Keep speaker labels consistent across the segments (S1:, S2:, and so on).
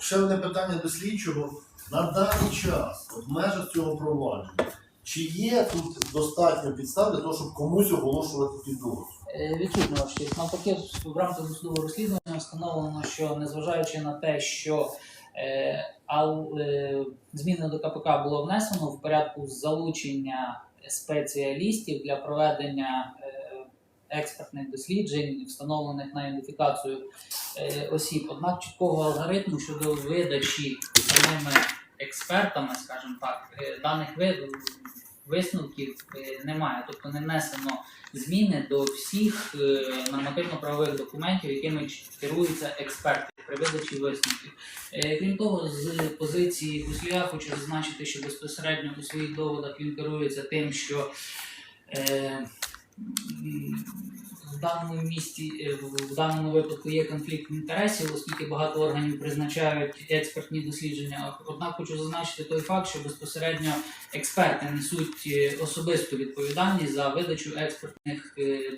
S1: ще одне питання до слідчого. На даний час, в межах цього провадження, чи є тут достатньо підстав для того, щоб комусь оголошувати підозру?
S2: Е, Відсутня ваша. Навпаки, в рамках досудового розслідування встановлено, що незважаючи на те, що е, ал, е, зміни до КПК було внесено в порядку залучення спеціалістів для проведення е, експертних досліджень, встановлених на ідентифікацію осіб. Однак чіткого алгоритму щодо видачі самими експертами, скажімо так, е, даних ви- висновків е, немає, тобто не внесено зміни до всіх е, нормативно-правових документів, якими керуються експерти при видачі висновків. Е, Крім того, з позиції Гуслія хочу зазначити, що безпосередньо у своїх доводах він керується тим, що е, в даному місті, е, в даному випадку є конфлікт інтересів, оскільки багато органів призначають експертні дослідження. Однак хочу зазначити той факт, що безпосередньо експерти несуть е, особисту відповідальність за видачу експертних е,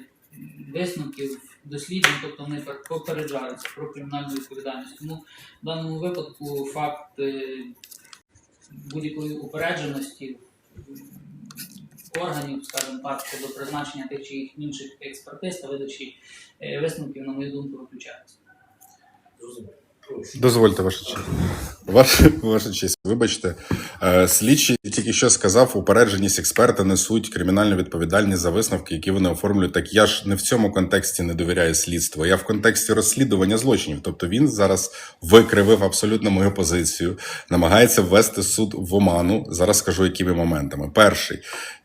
S2: висновків досліджень, тобто вони попереджаються про кримінальну відповідальність. Тому в даному випадку факт будь-якої упередженості органів, скажімо так, щодо призначення тих чи інших експертиз та видачі е, висновків, на мою думку, виключаються.
S1: Зрозуміло.
S3: Дозвольте, ваша честь. Ваша, ваша честь, вибачте. Е, Слідчий тільки що сказав, упередженість експерта несуть кримінальну відповідальність за висновки, які вони оформлюють. Так я ж не в цьому контексті не довіряю слідству. Я в контексті розслідування злочинів. Тобто він зараз викривив абсолютно мою позицію, намагається ввести суд в оману. Зараз скажу, якими моментами. Перший,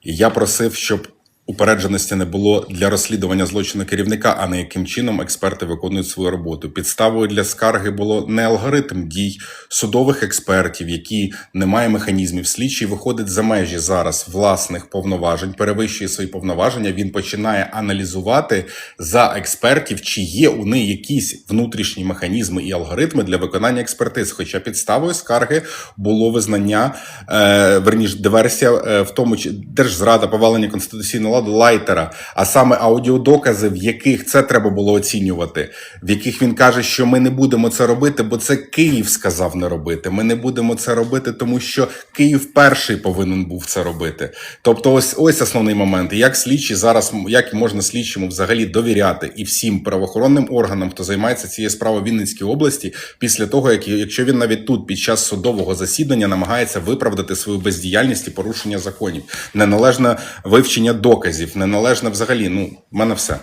S3: я просив, щоб упередженості не було для розслідування злочину керівника, а не яким чином експерти виконують свою роботу. Підставою для скарги було не алгоритм дій судових експертів, які не має механізмів. Слідчий виходить за межі зараз власних повноважень, перевищує свої повноваження. Він починає аналізувати за експертів, чи є у них якісь внутрішні механізми і алгоритми для виконання експертиз. Хоча підставою скарги було визнання, е, верніше диверсія е, в тому, чи держзрада, повалення конституційного ладу лайтера, а саме аудіодокази, в яких це треба було оцінювати, в яких він каже, що ми не будемо це робити, бо це Київ сказав не робити. Ми не будемо це робити, тому що Київ перший повинен був це робити. Тобто, ось ось основний момент. Як слідчі зараз, як можна слідчому взагалі довіряти і всім правоохоронним органам, хто займається цією справою в Вінницькій області, після того, як якщо він навіть тут під час судового засідання намагається виправдати свою бездіяльність і порушення законів, неналежне вивчення доказів, неналежне взагалі. Ну, в мене все.